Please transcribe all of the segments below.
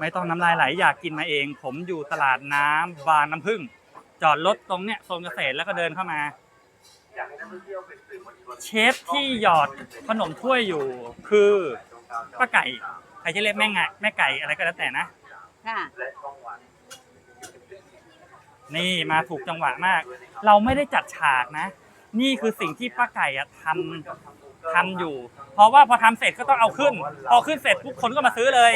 ไม่ต้องน้ำลายไหลอยากกินมาเอง ผมอยู่ตลาดน้ำบางน้ำพึ่ง จอดรถตรงเนี้ยโซนเกษตรแล้วก็เดินเข้ามา เชฟที่หยอดขนมถ้วยอยู่ คือป้าไก่ใครจะเรียกแม่ไงแม่ไก่อะไรก็แล้วแต่นะ ค่ะ นี่มาถูกจังหวะมาก เราไม่ได้จัดฉากนะ นี่คือสิ่งที่ป้าไก่อะทำทำอยู่ เพราะว่าพอทำเสร็จก็ต้องเอาขึ้น พอขึ้นเสร็จทุกคนก็มาซื้อเลย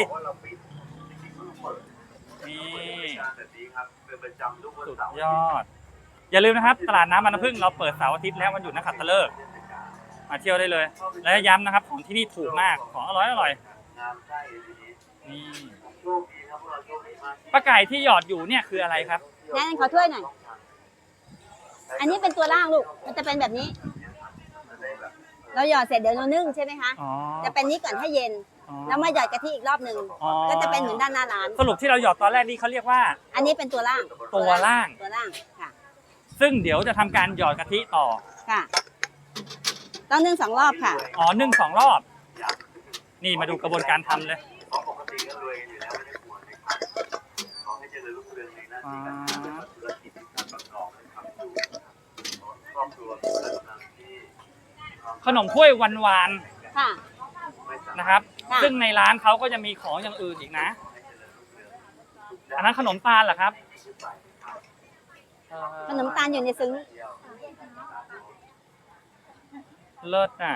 นี่ สุดยอด อย่าลืมนะครับ ตลาดน้ำบางน้ำพึ่งเราเปิดเสาร์อาทิตย์แล้ววันหยุดนักขัตฤกษ์มาเที่ยวได้เลย และย้ำนะครับของที่นี่ถูกมากของอร่อยอร่อยนี่ป้าไก่ที่หยอดอยู่เนี่ยคืออะไรครับงั้นขอถ้วยหน่อย อันนี้เป็นตัวล่างลูก มันจะเป็นแบบนี้ เราหยอดเสร็จเดี๋ยวเรานึ่งใช่ไหมคะอ๋อจะเป็นนี้ก่อนให้เย็นอ๋อ แล้วมาหยอดกะทิอีกรอบหนึ่งอ๋อ ก็จะเป็นเหมือนด้านหน้าร้าน สรุปที่เราหยอดตอนแรกนี่เขาเรียกว่า อันนี้เป็นตัวล่างตัวล่าง ตัวล่างค่ะซึ่งเดี๋ยวจะทำการหยอดกะทิต่อ ค่ะต้องนึ่งสองรอบค่ะ อ๋อนึ่งสองรอบ นี่มาดูกระบวนการทำเลยอ่าขนมถ้วยวันวานค่ะๆนะ ครับค่ะ ซึ่งในร้านเขาก็จะมีของอย่างอื่นอีกนะ อันนั้นขนมตาลเหรอครับเอ่อขนมตาลอยู่ในซึ้งเลิศอะ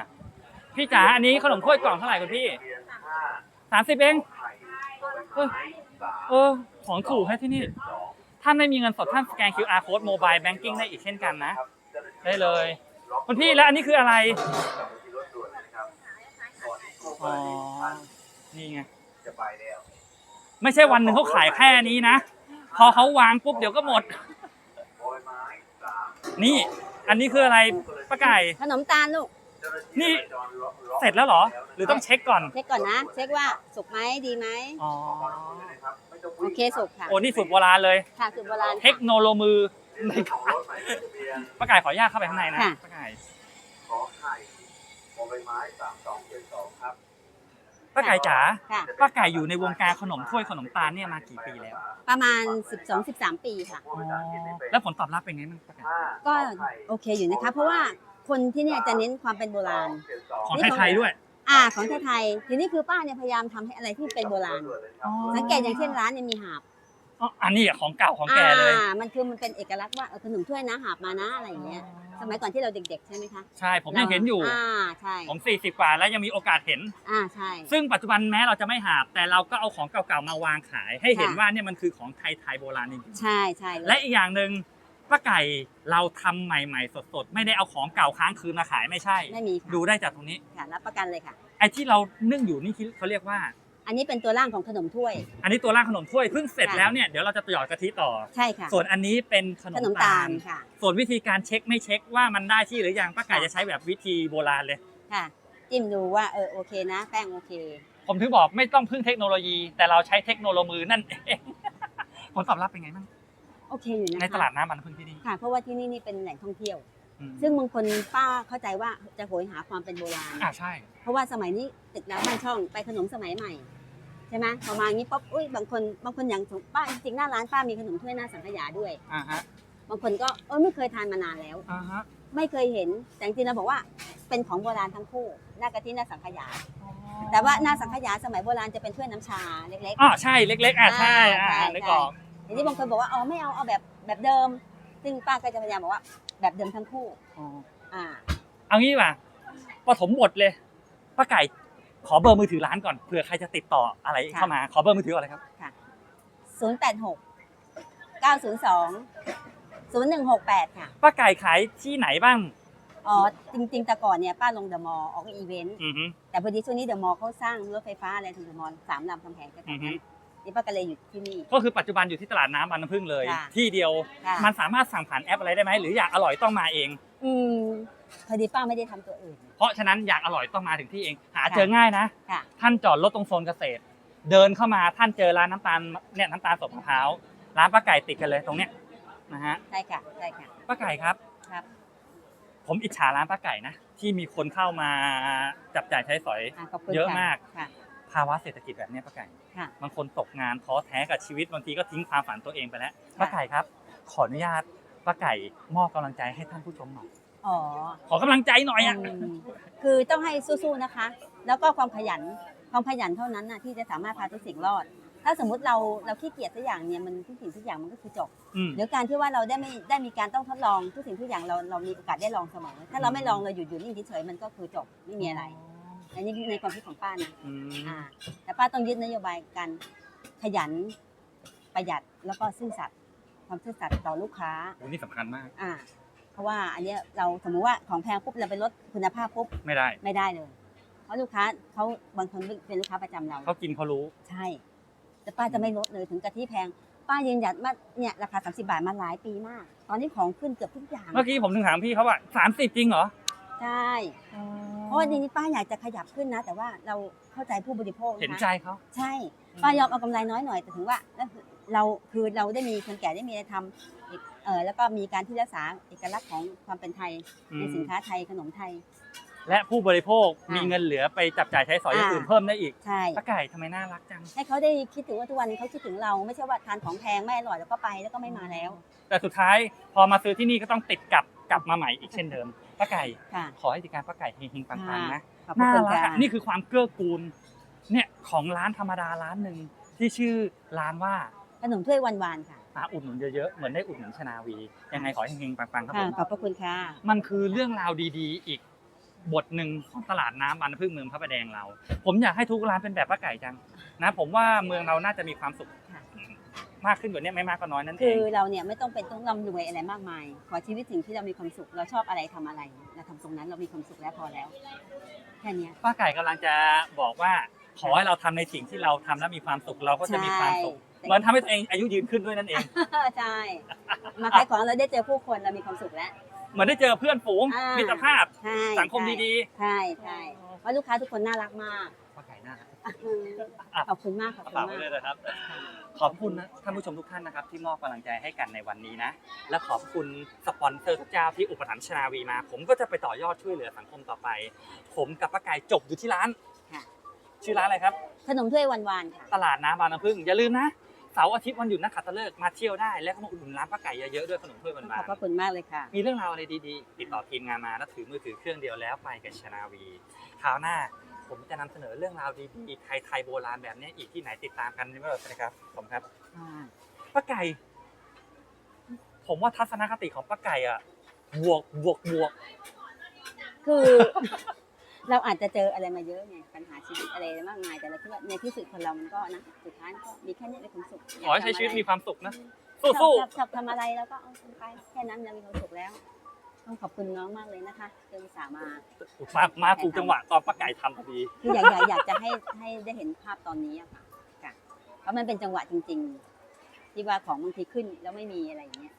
พี่จ๋าอันนี้ขนมถ้วยกล่องเท่าไหร่คุณพี่สามสิบเองเออเออ ของถูกให้ที่นี่ ท่านไม่มีเงินสดท่านสแกน QR code mobile banking ได้อีกเช่นกันนะ ได้เลย คุณพี่แล้วอันนี้คืออะไร อ๋อ นี่ไงไม่ใช่วันหนึ่งเขาขายแค่นี้นะ พอเขาวางปุ๊บเดี๋ยวก็หมด นี่ อันนี้คืออะไรป้าไก่ ขนมตาลลูก นี่ เสร็จแล้วเหรอ หรือต้องเช็คก่อน เช็คก่อนนะ เช็คว่าสุกไหมดีไหมอ๋อ โอเคสุกค่ะโอ้นี่สูตรโบราณเลย ค่ะสูตรโบราณเทคโนโลมือในการป้าไก่ขออนุญาตเข้าไปข้างในนะค่ะป้าไก่ขอไข่บอใบไม้สามสองเจ็ดสองครับ ป้าไก่จ๋าค่ะ ป้าไก่อยู่ในวงการขนมถ้วยขนมตาลเนี่ยมากี่ปีแล้วประมาณ 12-13 ปีค่ะ อ๋อแล้วผลตอบรับเป็นไงบ้างป้าไก่ก็โอเคอยู่นะคะ เพราะว่าคนที่เนี่ยจะเน้นความเป็นโบราณ ของไทยๆด้วยอ่าของไทยๆทีนี้คือป้าเนี่ยพยายามทำให้อะไรที่เป็นโบราณ สังเกตอย่างเช่นร้านเนี่ยมีหาบ อ๋ออันนี้อะของเก่าของแก่เลย อ่ามันคือมันเป็นเอกลักษณ์ว่าเออขนมถ้วยนะหาบมานะอะไรอย่างเงี้ย สมัยก่อนที่เราเด็กๆใช่ไหมคะใช่ผมยังเห็นอยู่ อ่าใช่ผม 40 กว่าแล้วยังมีโอกาสเห็น อ่าใช่ ซึ่งปัจจุบันแม้เราจะไม่หาบ แต่เราก็เอาของเก่าๆมาวางขาย ให้เห็นค่ะ ว่าเนี่ยมันคือของไทยๆโบราณจริงใช่ใช่ๆและอีกอย่างหนึ่งป้าไก่เราทำใหม่ๆสดๆ ไม่ได้เอาของเก่าค้างคืนมาขายไม่ใช่ ไม่มีค่ะดูได้จากตรงนี้ ค่ะรับประกันเลยค่ะ ไอ้ที่เรานึ่งอยู่นี่เขาเรียกว่า อันนี้เป็นตัวร่างของขนมถ้วย อันนี้ตัวร่างขนมถ้วยเพิ่งเสร็จค่ะแล้วเนี่ยเดี๋ยวเราจะหยอดกะทิต่อ ใช่ค่ะ ส่วนอันนี้เป็นขนขมนมตาตาลลค่ะ ส่วนวิธีการเช็คไม่เช็คว่ามันได้ที่หรือยังป้าไก่ค่ะจะใช้แบบวิธีโบราณเลยค่ะ จิ้มดูว่าเออโอเคนะ แป้งโอเค ผมถึงบอกไม่ต้องพึ่งเทคโนโลยี แต่เราใช้เทคโนโลยีนั่นเองผลตอบรับเป็นไงบ้างโอเคอยู่นะคะในตลาดน้ำมันพึ่งที่นี่ค่ะเพราะว่าที่นี่นี่เป็นแหล่งท่องเที่ยวอืมซึ่งบางคนป้าเข้าใจว่าจะโหยหาความเป็นโบราณอ่าใช่ เพราะว่าสมัยนี้ตึกรามบ้านช่องไปขนมสมัยใหม่ ใช่ไหมพอมาอย่างนี้ปุ๊บอุ้ยบางคนบางคนอย่างป้าจริงๆหน้าร้านป้ามีขนมถ้วยหน้าสังขยาด้วย อ่าฮะบางคนก็เออไม่เคยทานมานานแล้ว อ่าฮะไม่เคยเห็นแต่จริงๆเราบอกว่าเป็นของโบราณทั้งคู่หน้ากะทิหน้าสังขยา แต่ว่าหน้าสังขยาสมัยโบราณจะเป็นถ้วยน้ำชาเล็ก อ๋อใช่เล็ก ๆอะใช่อ่าอ่าใช่นึกออกๆทีนี้บางคนบอกว่าอ๋อไม่เอาเอาแบบแบบเดิม ซึ่งป้าก็จะพยายามบอกว่าแบบเดิมทั้งคู่อ๋ออ่าเอางี้ดีกว่าปฐมบทเลยป้าไก่ ขอเบอร์มือถือร้านก่อนเผื่อใครจะติดต่ออะไรค่ะเข้ามา ขอเบอร์มือถืออะไรครับ ศูนย์แปดหกเก้าศูนย์สองศูนย์หนึ่งหกแปดค่ะป้าไก่ขายที่ไหนบ้างอ๋อจริงๆแต่ก่อนเนี่ยป้าลงเดอะมอลล์ออกอีเวนต์อือฮึแต่พอดีช่วงนี้เดอะมอลล์เขาสร้างรถไฟฟ้าอะไรถึงเดอะมอลล์สามลำคำแพงกันอือฮึนี่ป้าก็เลยอยู่ที่นี่ ก็คือปัจจุบันอยู่ที่ตลาดน้ำบางน้ำพึ่งเลย ค่ะ ที่เดียวค่ะมันสามารถสั่งผ่านแอปอะไรได้ไหมหรืออยากอร่อยต้องมาเอง อืม พอดีป้าไม่ได้ทำตัวอื่น เพราะฉะนั้นอยากอร่อยต้องมาถึงที่เอง หาค่ะเจอง่ายนะ ค่ะ ท่านจอดรถตรงโซนเกษตร เดินเข้ามาท่านเจอร้านน้ำตาลเนี่ยน้ำตาลสดมะพร้าวร้านป้าไก่ติดกันเลยตรงเนี้ยนะฮะใช่ค่ะใช่ค่ะ ป้าไก่ครับ ครับ ผมอิจฉาร้านป้าไก่นะที่มีคนเข้ามาจับจ่ายใช้สอย อะขอบคุณเยอะค่มาก ค่ะพาวะเศรษฐกิจแบบเนี้ยป้าไก่ค่ะ บางคนตกงานท้อแท้กับชีวิตบางทีก็ทิ้งความฝันตัวเองไปแล้วป้าไก่ครับ ขออนุญาตป้าไก่มอบกำลังใจให้ท่านผู้ชมหน่อย อ๋อขอกำลังใจหน่อยอะ อืมคือต้องให้สู้ๆนะคะ แล้วก็ความขยัน ความขยันเท่านั้นนะที่จะสามารถพาทุกสิ่งรอด ถ้าสมมุติเราเราขี้เกียจทุกอย่างเนี่ยมันทุกสิ่งทุกอย่างมันก็คือจบ อืม หรือการที่ว่าเราได้ไม่ได้มีการต้องทดลองทุกสิ่งทุกอย่างเราเรามีโอกาสได้ลองเสมอ ถ้าเราไม่ลองเราหยุดอยู่นิ่งเฉยๆมันก็คือจบไม่มีอะไรอันนี้ในความคิดของป้านะอืมอ่าแต่ป้าต้องยึดนโยบายการขยันประหยัดแล้วก็ซื่อสัตย์ความซื่อสัตย์ต่อลูกค้าโอ้นี่สำคัญมาก อ่า เพราะว่าอันเนี้ยเราสมมุติว่าของแพงปุ๊บเราไปลดคุณภาพปุ๊บไม่ได้ ไม่ได้เลย เพราะลูกค้าเขาบางคนเป็นลูกค้าประจำเรา เขากินเขารู้ ใช่ แต่ป้าจะไม่ลดเลยถึงกะทิแพง ป้ายืนหยัดว่าเนี่ยราคา 30 บาทมาหลายปีมาก ตอนนี้ของขึ้นเกือบทุกอย่าง เมื่อกี้ผมถึงถามพี่เขาว่าสามสิบจริงเหรอใช่ เพราะว่าทีนี้ป้าอยากจะขยับขึ้นนะ แต่ว่าเราเข้าใจผู้บริโภคเห็นนะใจเขา ใช่ ป้ายอมเอากำไรน้อยหน่อยแต่ถึงว่าแล้วเราคือเราได้มีคนแก่ได้มีอะไรทำอีก เออแล้วก็มีการที่รักษาเอกลักษณ์ของความเป็นไทยในสินค้าไทยขนมไทย และผู้บริโภคค่ะมีเงินเหลือไปจับจ่ายใช้สอยอย่างอ่าอื่นเพิ่มได้อีกใช่ป้าไก่ทำไมน่ารักจัง ให้เขาได้คิดถึงว่าทุกวันนี้เขาคิดถึงเราไม่ใช่ว่าทานของแพงไม่อร่อยแล้วก็ไปแล้วก็ไม่มาแล้ว แต่สุดท้ายพอมาซื้อที่นี่ก็ต้องติดกลับกลับมาใหม่อีกเช่นเดิมป้าไก่ค่ะขอให้กิจการป้าไก่เฮงๆปังๆนะขอบพระน่าคุณรักค่ะอะนี่คือความเกื้อกูลเนี่ยของร้านธรรมดาร้านหนึ่งที่ชื่อร้านว่าขนมถ้วยวันวานค่ะ อาอุดหนุนเยอะๆ เหมือนได้อุดหนุนชนาวี ยังไงขอให้เฮงๆปังๆครับผค่ะม ขอบพระคุณค่ะ มันคือเรื่องราวดีๆ อีกบทหนึ่งของตลาดน้ำบานน้ำพึ่งเมืองพระประแดงเรา ผมอยากให้ทุกร้านเป็นแบบป้าไก่จังนะผมว่าเมืองเราน่าจะมีความสุขค่ะ มากขึ้นกว่านี้ไม่มากก็น้อยนั่นเอคืงอเราเนี่ยไม่ต้องเป็นต้องร่ำรวยอะไรมากมาย ขอชีวิตสิ่งที่เรามีความสุข เราชอบอะไรทำอะไร เราทำตรงนั้นเรามีความสุขแล้วพอแล้ว แค่เนี้ยป้าไก่กำลังจะบอกว่าขอให้เราทำในสิ่งที่เราทำแล้วมีความสุขเราก็จะมีความสุขใช่ เหมือนทำให้ตัวเองอายุยืนขึ้นด้วยนั่นเอง ใช่ มาขายของเราได้เจอผู้คนเรามีความสุขแล้ว เหมือนได้เจอเพื่อนฝูงอ่ามิ มิตรภาพ ใช่สังคมดีใช่ใช่เพราะลูกค้าทุกคนน่ารักมากๆป้าไก่น่ารักขอบคุณมากขอบคุณฝากมาไว้กเลยนะครับ ขอบคุณนะท่านผู้ชมทุกท่านนะครับ ที่มอบกำลังใจให้กันในวันนี้นะ และขอบคุณสปอนเซอร์ทุกเจ้าที่อุปถัมภ์ชนาวีมา ผมก็จะไปต่อยอดช่วยเหลือสังคมต่อไป ผมกับป้าไก่จบอยู่ที่ร้านค่ะ ชื่อร้านอะไรครับ ขนมถ้วยวันวานค่ะ ตลาดน้ำบางน้ำพึ่งอย่าลืมนะ เสาร์อาทิตย์วันหยุดนักขัตฤกษ์มาเที่ยวได้ และก็มาอุดหนุนร้านป้าไก่เยอะๆด้วยขนมถ้วยขบาอนบพระคุณมากเลยค่ะๆมีเรื่องราวอะไรดีๆ ติดต่อทีมงานมาแล้วถือมือถือเครื่องเดียวแล้วไปกับชนาวีคราวหน้าผมจะนำเสนอเรื่องราวดีๆไทยๆโบราณแบบนี้อีกที่ไหนติดตามกันไม่ว่านะครับผมครับป้าไก่ ผมว่าทัศนคติของป้าไก่อะบวกบวกบวก คือ เราอาจจะเจออะไรมาเยอะไงปัญหาชีวิตอะไรมากมายแต่เราคิดว่าในที่สุดคนเรามันก็นะสุดท้ายก็มีแค่นี้เป็นความสุขขอให้ใช้ชีวิตมีความสุขนะชอบสู้ชอบชอบทำอะไรแล้วก็เอาทำไปแค่นั้นเรามีความสุขแล้ว ต้องขอบคุณน้องมากเลยนะคะที่อุตส่าห์มาๆมามาถูกจังหวะตอนป้าไก่ทำพอดีคืออยากอยากอยากจะให้ให้ได้เห็นภาพตอนนี้อะค่ะค่ะเพราะมันเป็นจังหวะจริง ๆ ที่ว่าของบางทีขึ้นแล้วไม่มีอะไรอย่างเงี้ย